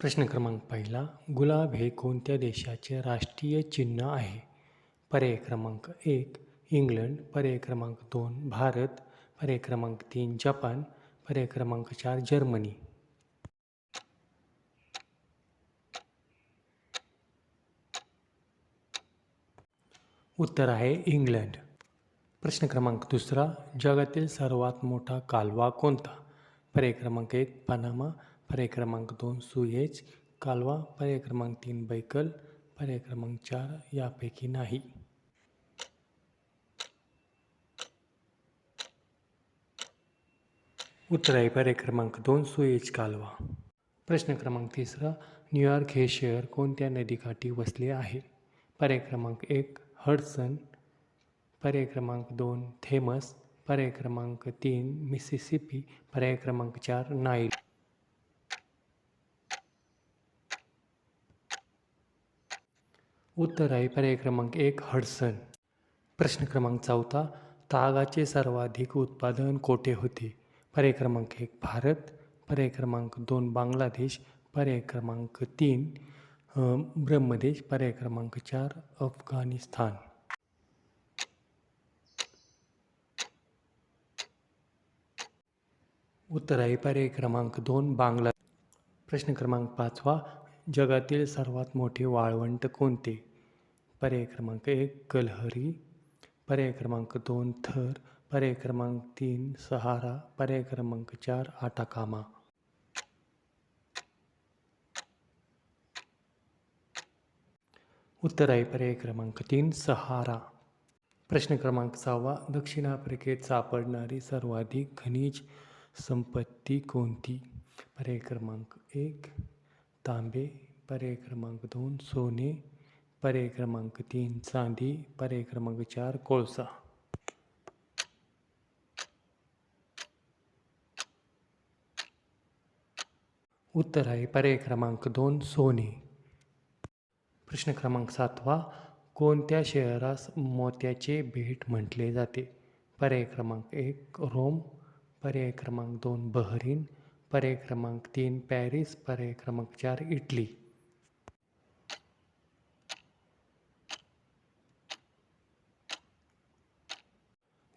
प्रश्न क्रमांक पहिला गुलाब हे कोणत्या देशाचे राष्ट्रीय चिन्ह आहे? पर्याय क्रमांक एक इंग्लंड. पर्याय क्रमांक दोन भारत. पर्याय क्रमांक तीन जपान. पर्याय क्रमांक चार जर्मनी. उत्तर आहे इंग्लंड. प्रश्न क्रमांक दुसरा जगातील सर्वात मोठा कालवा कोणता? पर्याय क्रमांक एक पनामा. पर्याय क्रमांक दोन सुएज कालवा. पर्याय क्रमांक तीन बैकल. पर्याय क्रमांक चार यापैकी नाही. उत्तर आहे पर्याय क्रमांक दोन सुएज कालवा. प्रश्न क्रमांक तिसरा न्यूयॉर्क हे शहर कोणत्या नदीकाठी वसले आहे? पर्याय क्रमांक एक हडसन. पर्याय क्रमांक दोन थेमस. पर्याय क्रमांक तीन मिसिसिपी. पर्याय क्रमांक चार नाईल. उत्तर आहे पर्याय क्रमांक एक हडसन. प्रश्न क्रमांक चौथा तागाचे सर्वाधिक उत्पादन कोठे होते? पर्याय क्रमांक एक भारत. पर्याय क्रमांक दोन बांगलादेश. पर्याय क्रमांक तीन ब्रह्मदेश. पर्याय क्रमांक चार अफगाणिस्तान. उत्तर आहे पर्याय क्रमांक दोन बांगला प्रश्न क्रमांक पाचवा जगातील सर्वात मोठे वाळवंट कोणते? पर्याय क्रमांक एक, कलहरी पर्याय क्रमांक दोन, थर पर्याय क्रमांक तीन, सहारा पर्याय क्रमांक चार, आटाकामा. उत्तर आहे पर्याय क्रमांक तीन, सहारा. प्रश्न क्रमांक सहावा, दक्षिण आफ्रिकेत सापडणारी सर्वाधिक खनिज संपत्ती कोणती? पर्याय क्रमांक एक, तांबे पर्याय क्रमांक दोन, सोने पर्याय क्रमांक तीन चांदी पर्याय क्रमांक चार कोळसा. उत्तर आहे पर्याय क्रमांक दोन सोने. प्रश्न क्रमांक सातवा कोणत्या शहरास मोत्याचे भेट म्हटले जाते? पर्याय क्रमांक एक रोम. पर्याय क्रमांक दोन बहरीन. पर्याय क्रमांक तीन पॅरिस. पर्याय क्रमांक चार इटली.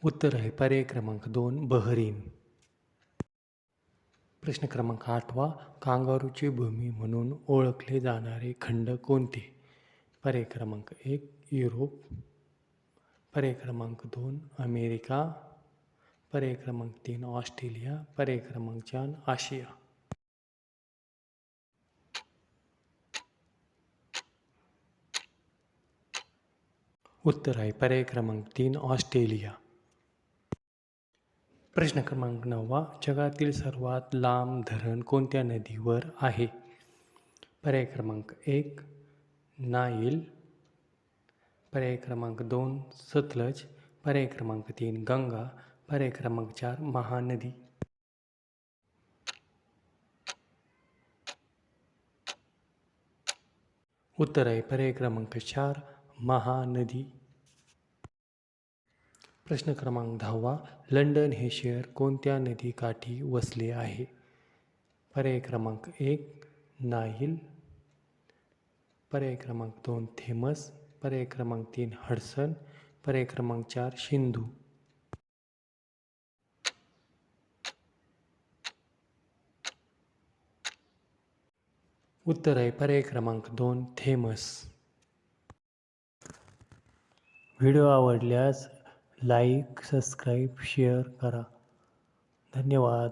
उत्तर आहे पर्याय क्रमांक दोन बहरीन. प्रश्न क्रमांक आठवा कांगारूची भूमी म्हणून ओळखले जाणारे खंड कोणते? पर्याय क्रमांक एक युरोप. पर्याय क्रमांक दोन अमेरिका. पर्याय क्रमांक तीन ऑस्ट्रेलिया. पर्याय क्रमांक चार आशिया. उत्तर आहे पर्याय क्रमांक तीन ऑस्ट्रेलिया. प्रश्न क्रमांक नववा जगातील सर्वात लांब धरण कोणत्या नदीवर आहे? पर्याय क्रमांक एक नाईल. पर्याय क्रमांक दोन सतलज. पर्याय क्रमांक तीन गंगा. पर्याय क्रमांक चार महानदी. उत्तर आहे. पर्याय क्रमांक चार महानदी. प्रश्न क्रमांक दहावा लंडन हे शहर कोणत्या नदीकाठी वसले आहे? पर्याय क्रमांक एक नाईल पर्याय क्रमांक दोन थेमस. पर्याय क्रमांक तीन हडसन. पर्याय क्रमांक चार सिंधू उत्तर आहे पर्याय क्रमांक दोन थेमस. व्हिडिओ आवडल्यास लाईक सबस्क्राईब शेअर करा. धन्यवाद.